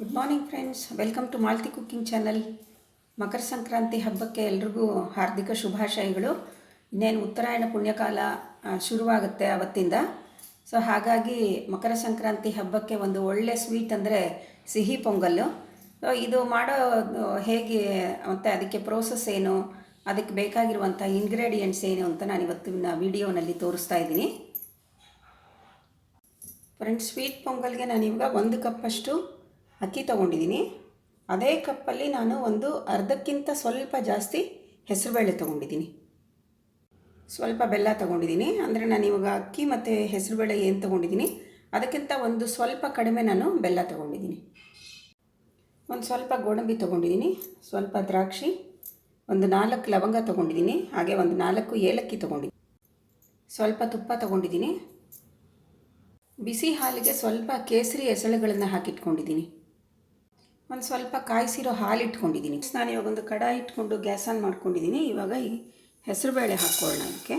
Good morning friends welcome to Malti cooking channel Makara Sankranti ಹಬ್ಬಕ್ಕೆ ಎಲ್ರಿಗೂ ಹಾರ್ದಿಕ ಶುಭಾಶಯಗಳು. ಇನ್ನೇನು ಉತ್ತರಾಯಣ ಪುಣ್ಯಕಾಲ ಶುರುವಾಗುತ್ತೆ ಅವತ್ತಿಂದ. ಸೊ ಹಾಗಾಗಿ ಮಕರ ಸಂಕ್ರಾಂತಿ ಹಬ್ಬಕ್ಕೆ ಒಂದು ಒಳ್ಳೆ ಸ್ವೀಟ್ ಅಂದರೆ ಸಿಹಿ ಪೊಂಗಲ್ಲು. ಸೊ ಇದು ಮಾಡೋ ಹೇಗೆ ಮತ್ತು ಅದಕ್ಕೆ ಪ್ರೋಸೆಸ್ ಏನು, ಅದಕ್ಕೆ ಬೇಕಾಗಿರುವಂಥ ಇಂಗ್ರೀಡಿಯೆಂಟ್ಸ್ ಏನು ಅಂತ ನಾನು ಇವತ್ತಿನ ವಿಡಿಯೋನಲ್ಲಿ ತೋರಿಸ್ತಾ ಇದ್ದೀನಿ. ಫ್ರೆಂಡ್ಸ್ ಸ್ವೀಟ್ ಪೊಂಗಲ್ಗೆ ನಾನು ಇವಾಗ ಒಂದು ಕಪ್ಪಷ್ಟು ಅಕ್ಕಿ ತೊಗೊಂಡಿದ್ದೀನಿ. ಅದೇ ಕಪ್ಪಲ್ಲಿ ನಾನು ಒಂದು ಅರ್ಧಕ್ಕಿಂತ ಸ್ವಲ್ಪ ಜಾಸ್ತಿ ಹೆಸರುಬೇಳೆ ತೊಗೊಂಡಿದ್ದೀನಿ. ಸ್ವಲ್ಪ ಬೆಲ್ಲ ತೊಗೊಂಡಿದ್ದೀನಿ. ಅಂದರೆ ನಾನು ಇವಾಗ ಅಕ್ಕಿ ಮತ್ತು ಹೆಸರುಬೇಳೆ ಏನು ತೊಗೊಂಡಿದ್ದೀನಿ, ಅದಕ್ಕಿಂತ ಒಂದು ಸ್ವಲ್ಪ ಕಡಿಮೆ ನಾನು ಬೆಲ್ಲ ತೊಗೊಂಡಿದ್ದೀನಿ. ಒಂದು ಸ್ವಲ್ಪ ಗೋಡಂಬಿ ತೊಗೊಂಡಿದ್ದೀನಿ, ಸ್ವಲ್ಪ ದ್ರಾಕ್ಷಿ, ಒಂದು ನಾಲ್ಕು ಲವಂಗ ತೊಗೊಂಡಿದ್ದೀನಿ, ಹಾಗೆ ಒಂದು ನಾಲ್ಕು ಏಲಕ್ಕಿ ತೊಗೊಂಡಿದ್ದೀನಿ. ಸ್ವಲ್ಪ ತುಪ್ಪ ತೊಗೊಂಡಿದ್ದೀನಿ. ಬಿಸಿ ಹಾಲಿಗೆ ಸ್ವಲ್ಪ ಕೇಸರಿ ಎಸಳುಗಳನ್ನು ಹಾಕಿಟ್ಕೊಂಡಿದ್ದೀನಿ. ಒಂದು ಸ್ವಲ್ಪ ಕಾಯಿಸಿರೋ ಹಾಲು ಇಟ್ಕೊಂಡಿದ್ದೀನಿ ನಾನು ಇವಾಗ ಒಂದು ಕಡಾಯಿ ಇಟ್ಕೊಂಡು ಗ್ಯಾಸ್ ಆನ್ ಮಾಡ್ಕೊಂಡಿದ್ದೀನಿ. ಇವಾಗ ಈ ಹೆಸರುಬೇಳೆ ಹಾಕ್ಕೊಳ್ಳೋಣ ಅದಕ್ಕೆ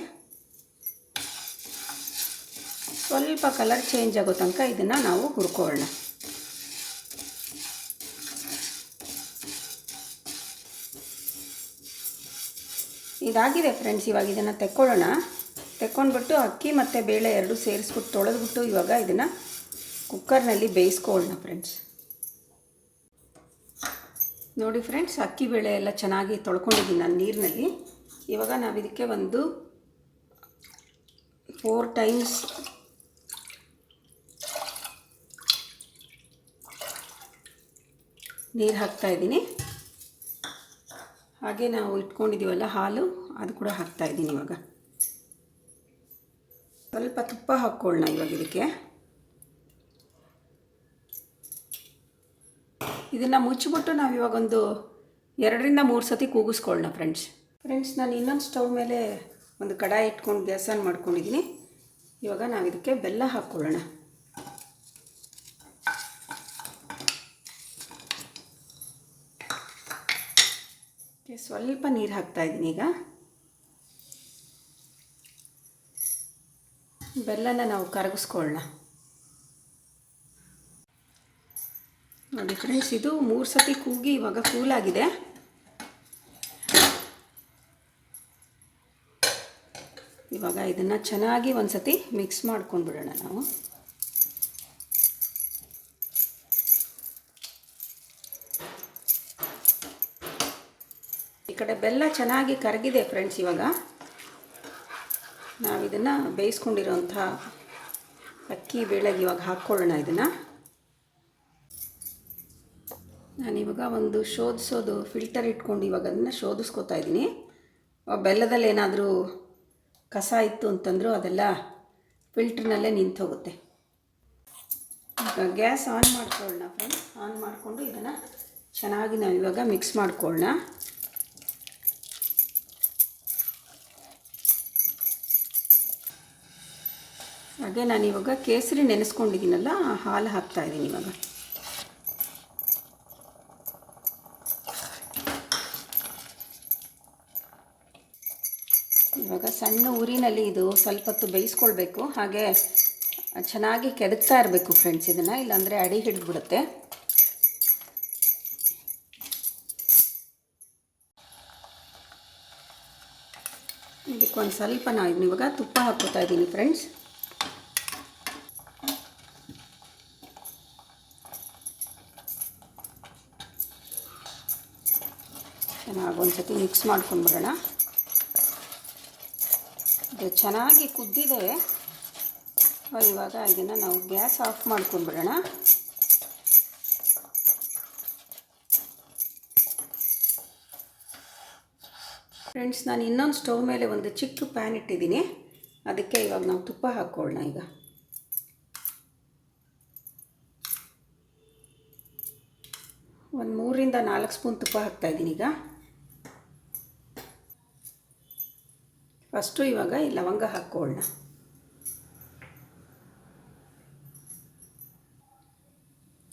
ಸ್ವಲ್ಪ ಕಲರ್ ಚೇಂಜ್ ಆಗೋ ತನಕ ಇದನ್ನು ನಾವು ಹುರ್ಕೊಳ್ಳೋಣ. ಇದಾಗಿದೆ ಫ್ರೆಂಡ್ಸ್, ಇವಾಗ ಇದನ್ನು ತೆಕ್ಕೊಳ್ಳೋಣ. ತೆಕ್ಕೊಂಡ್ಬಿಟ್ಟು ಅಕ್ಕಿ ಮತ್ತು ಬೇಳೆ ಎರಡು ಸೇರಿಸ್ಬಿಟ್ಟು ತೊಳೆದ್ಬಿಟ್ಟು ಇವಾಗ ಇದನ್ನು ಕುಕ್ಕರ್ನಲ್ಲಿ ಬೇಯಿಸ್ಕೊಳ್ಳೋಣ ಫ್ರೆಂಡ್ಸ್. ನೋಡಿ ಫ್ರೆಂಡ್ಸ್, ಅಕ್ಕಿ ಬೇಳೆ ಎಲ್ಲ ಚೆನ್ನಾಗಿ ತೊಳ್ಕೊಂಡಿದ್ದೀನಿ ನಾನು ನೀರಿನಲ್ಲಿ. ಇವಾಗ ನಾವು ಇದಕ್ಕೆ ಒಂದು ಫೋರ್ ಟೈಮ್ಸ್ ನೀರು ಹಾಕ್ತಾಯಿದ್ದೀನಿ ಹಾಗೆ ನಾವು ಇಟ್ಕೊಂಡಿದ್ದೀವಲ್ಲ ಹಾಲು, ಅದು ಕೂಡ ಹಾಕ್ತಾಯಿದ್ದೀನಿ ಇವಾಗ. ಸ್ವಲ್ಪ ತುಪ್ಪ ಹಾಕ್ಕೊಳ್ಳೋಣ ಇವಾಗ ಇದಕ್ಕೆ. ಇದನ್ನು ಮುಚ್ಚಿಬಿಟ್ಟು ನಾವು ಇವಾಗ ಒಂದು ಎರಡರಿಂದ ಮೂರು ಸತಿ ಕೂಗಿಸ್ಕೊಳ್ಳೋಣ ಫ್ರೆಂಡ್ಸ್ ಫ್ರೆಂಡ್ಸ್ ನಾನು ಇನ್ನೊಂದು ಸ್ಟವ್ ಮೇಲೆ ಒಂದು ಕಡಾಯಿ ಇಟ್ಕೊಂಡು ಗ್ಯಾಸ್ ಆನ್ ಮಾಡ್ಕೊಂಡಿದ್ದೀನಿ ಇವಾಗ ನಾವು ಇದಕ್ಕೆ ಬೆಲ್ಲ ಹಾಕ್ಕೊಳ್ಳೋಣ. ಸ್ವಲ್ಪ ನೀರು ಹಾಕ್ತಾ ಇದ್ದೀನಿ ಈಗ. ಬೆಲ್ಲನ ನಾವು ಕರಗಿಸ್ಕೊಳ್ಳೋಣ ನೋಡಿ ಫ್ರೆಂಡ್ಸ್ ಇದು ಮೂರು ಸತಿ ಕೂಗಿ ಇವಾಗ ಕೂಲಾಗಿದೆ. ಇವಾಗ ಇದನ್ನು ಚೆನ್ನಾಗಿ ಒಂದು ಸತಿ ಮಿಕ್ಸ್ ಮಾಡ್ಕೊಂಡ್ಬಿಡೋಣ ನಾವು. ಈ ಕಡೆ ಬೆಲ್ಲ ಚೆನ್ನಾಗಿ ಕರಗಿದೆ ಫ್ರೆಂಡ್ಸ್ ಇವಾಗ. ನಾವಿದನ್ನು ಬೇಯಿಸ್ಕೊಂಡಿರೋಂಥ ಅಕ್ಕಿ ಬೇಳೆಗೆ ಇವಾಗ ಹಾಕ್ಕೊಳ್ಳೋಣ ಇದನ್ನು. ನಾನಿವಾಗ ಒಂದು ಶೋಧಿಸೋದು ಫಿಲ್ಟರ್ ಇಟ್ಕೊಂಡು ಇವಾಗ ಅದನ್ನು ಶೋಧಿಸ್ಕೋತಾ ಇದ್ದೀನಿ. ಬೆಲ್ಲದಲ್ಲಿ ಏನಾದರೂ ಕಸ ಇತ್ತು ಅಂತಂದರೂ ಅದೆಲ್ಲ ಫಿಲ್ಟ್ರ್ನಲ್ಲೇ ನಿಂತು ಹೋಗುತ್ತೆ ಈಗ ಗ್ಯಾಸ್ ಆನ್ ಮಾಡ್ಕೊಳ್ಳೋಣ ಫ್ರೆಂಡ್ಸ್ ಆನ್ ಮಾಡಿಕೊಂಡು ಇದನ್ನು ಚೆನ್ನಾಗಿ ನಾವು ಇವಾಗ ಮಿಕ್ಸ್ ಮಾಡ್ಕೊಳ್ಳೋಣ. ಹಾಗೆ ನಾನು ಇವಾಗ ಕೇಸರಿ ನೆನೆಸ್ಕೊಂಡಿದ್ದೀನಲ್ಲ ಹಾಲು ಹಾಕ್ತಾಯಿದ್ದೀನಿ ಇವಾಗ ಇವಾಗ ಸಣ್ಣ ಊರಿನಲ್ಲಿ ಇದು ಸ್ವಲ್ಪ ಹೊತ್ತು ಬೇಯಿಸ್ಕೊಳ್ಬೇಕು. ಹಾಗೆ ಚೆನ್ನಾಗಿ ಕೆದಕ್ತಾ ಇರಬೇಕು ಫ್ರೆಂಡ್ಸ್ ಇದನ್ನು. ಇಲ್ಲಾಂದರೆ ಅಡಿ ಹಿಡಿದ್ಬಿಡುತ್ತೆ. ಇದಕ್ಕೆ ಒಂದು ಸ್ವಲ್ಪ ನಾನು ಇವಾಗ ತುಪ್ಪ ಹಾಕೋತಾ ಇದ್ದೀನಿ ಫ್ರೆಂಡ್ಸ್ ಚೆನ್ನಾಗಿ ಒಂದು ಸತಿ ಮಿಕ್ಸ್ ಮಾಡ್ಕೊಂಡ್ಬಿಡೋಣ. ಚೆನ್ನಾಗಿ ಕುದ್ದಿದೆ. ಇವಾಗ ಇದನ್ನು ನಾವು ಗ್ಯಾಸ್ ಆಫ್ ಮಾಡ್ಕೊಂಡ್ಬಿಡೋಣ ಫ್ರೆಂಡ್ಸ್, ನಾನು ಇನ್ನೊಂದು ಸ್ಟವ್ ಮೇಲೆ ಒಂದು ಚಿಕ್ಕ ಪ್ಯಾನ್ ಇಟ್ಟಿದ್ದೀನಿ. ಅದಕ್ಕೆ ಇವಾಗ ನಾವು ತುಪ್ಪ ಹಾಕ್ಕೊಳ್ಳೋಣ ಈಗ. ಒಂದು ಮೂರಿಂದ ನಾಲ್ಕು ಸ್ಪೂನ್ ತುಪ್ಪ ಹಾಕ್ತಾಯಿದ್ದೀನಿ ಈಗ. ಫಸ್ಟು ಇವಾಗ ಈ ಲವಂಗ ಹಾಕ್ಕೊಳ್ಳೋಣ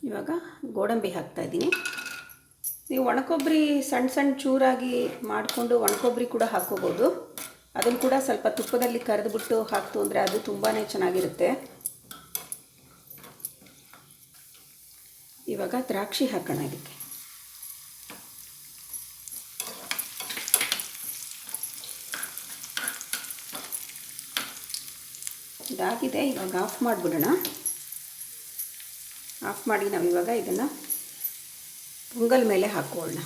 ಇವಾಗ ಗೋಡಂಬಿ ಹಾಕ್ತಾಯಿದ್ದೀನಿ ನೀವು ಒಣಕೊಬ್ಬರಿ ಸಣ್ಣ ಸಣ್ಣ ಚೂರಾಗಿ ಮಾಡಿಕೊಂಡು ಒಣಕೊಬ್ಬರಿ ಕೂಡ ಹಾಕ್ಕೋಬೋದು. ಅದನ್ನು ಕೂಡ ಸ್ವಲ್ಪ ತುಪ್ಪದಲ್ಲಿ ಕರೆದುಬಿಟ್ಟು ಹಾಕ್ತು ಅಂದರೆ ಅದು ತುಂಬಾ ಚೆನ್ನಾಗಿರುತ್ತೆ. ಇವಾಗ ದ್ರಾಕ್ಷಿ ಹಾಕೋಣ ಇದಕ್ಕೆ. ಇದಾಗಿದೆ. ಇವಾಗ ಆಫ್ ಮಾಡಿಬಿಡೋಣ. ಆಫ್ ಮಾಡಿ ನಾವು ಇವಾಗ ಇದನ್ನು ಪೊಂಗಲ್ ಮೇಲೆ ಹಾಕೊಳ್ಳೋಣ.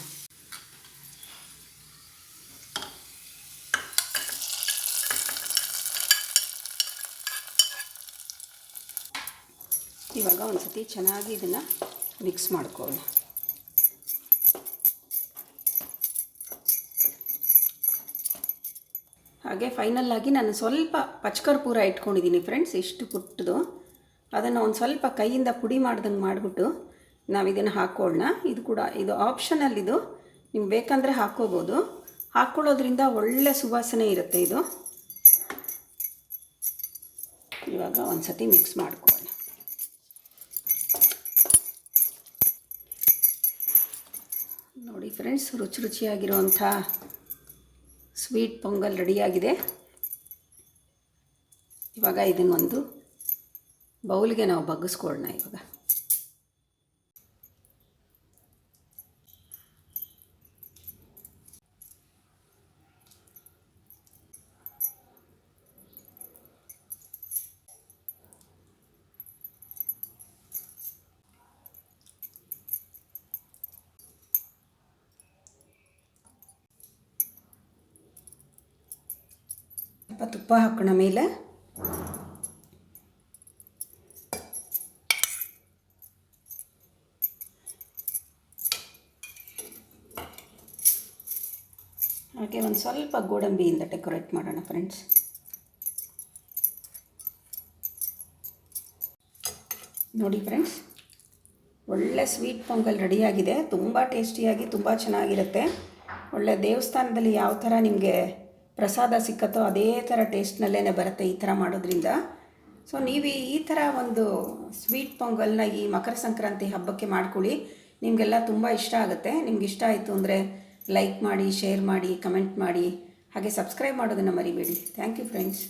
ಇವಾಗ ಒಂದು ಸತಿ ಚೆನ್ನಾಗಿ ಇದನ್ನು ಮಿಕ್ಸ್ ಮಾಡ್ಕೊಳ್ಳೋಣ. ಹಾಗೆ ಫೈನಲ್ ಆಗಿ ನಾನು ಸ್ವಲ್ಪ ಪಚ್ಕರ್ಪೂರ ಇಟ್ಕೊಂಡಿದ್ದೀನಿ ಫ್ರೆಂಡ್ಸ್ ಇಷ್ಟು ಪುಟ್ಟದು. ಅದನ್ನು ಒಂದು ಸ್ವಲ್ಪ ಕೈಯಿಂದ ಪುಡಿ ಮಾಡ್ದಂಗೆ ಮಾಡಿಬಿಟ್ಟು ನಾವು ಇದನ್ನು ಹಾಕ್ಕೊಳ್ಳೋಣ ಇದು ಕೂಡ, ಇದು ಆಪ್ಷನಲ್ ಇದು. ನಿಮ್ಗೆ ಬೇಕಂದರೆ ಹಾಕ್ಕೋಬೋದು ಹಾಕ್ಕೊಳ್ಳೋದ್ರಿಂದ ಒಳ್ಳೆ ಸುವಾಸನೆ ಇರುತ್ತೆ ಇದು. ಇವಾಗ ಒಂದು ಸತಿ ಮಿಕ್ಸ್ ಮಾಡ್ಕೊಳ್ಳೋಣ. ನೋಡಿ ಫ್ರೆಂಡ್ಸ್ ರುಚಿ ರುಚಿಯಾಗಿರುವಂಥ ಸ್ವೀಟ್ ಪೊಂಗಲ್ ರೆಡಿಯಾಗಿದೆ. ಇವಾಗ ಇದನ್ನೊಂದು ಬೌಲ್ಗೆ ನಾವು ಬಗ್ಗಿಸ್ಕೊಳ್ಳೋಣ ಇವಾಗ. ತುಪ್ಪ ಹಾಕೋಣ ಮೇಲೆ. ಹಾಗೆ ಒಂದು ಸ್ವಲ್ಪ ಗೋಡಂಬಿಯಿಂದ ಡೆಕೋರೇಟ್ ಮಾಡೋಣ ಫ್ರೆಂಡ್ಸ್. ನೋಡಿ ಫ್ರೆಂಡ್ಸ್, ಒಳ್ಳೆ ಸ್ವೀಟ್ ಪೊಂಗಲ್ ರೆಡಿಯಾಗಿದೆ. ತುಂಬ ಟೇಸ್ಟಿಯಾಗಿ, ತುಂಬ ಚೆನ್ನಾಗಿರುತ್ತೆ. ಒಳ್ಳೆ ದೇವಸ್ಥಾನದಲ್ಲಿ ಯಾವ ಥರ ನಿಮಗೆ ಪ್ರಸಾದ ಸಿಕ್ಕತ್ತೋ ಅದೇ ಥರ ಟೇಸ್ಟ್ನಲ್ಲೇ ಬರುತ್ತೆ ಈ ಥರ ಮಾಡೋದ್ರಿಂದ. ಸೊ ನೀವು ಈ ಥರ ಒಂದು ಸ್ವೀಟ್ ಪೊಂಗಲ್ನ ಈ ಮಕರ ಸಂಕ್ರಾಂತಿ ಹಬ್ಬಕ್ಕೆ ಮಾಡ್ಕೊಳ್ಳಿ. ನಿಮಗೆಲ್ಲ ತುಂಬ ಇಷ್ಟ ಆಗುತ್ತೆ. ನಿಮ್ಗೆ ಇಷ್ಟ ಆಯಿತು ಅಂದರೆ ಲೈಕ್ ಮಾಡಿ, ಶೇರ್ ಮಾಡಿ, ಕಮೆಂಟ್ ಮಾಡಿ. ಹಾಗೆ ಸಬ್ಸ್ಕ್ರೈಬ್ ಮಾಡೋದನ್ನು ಮರಿಬೇಡಿ. Thank you friends.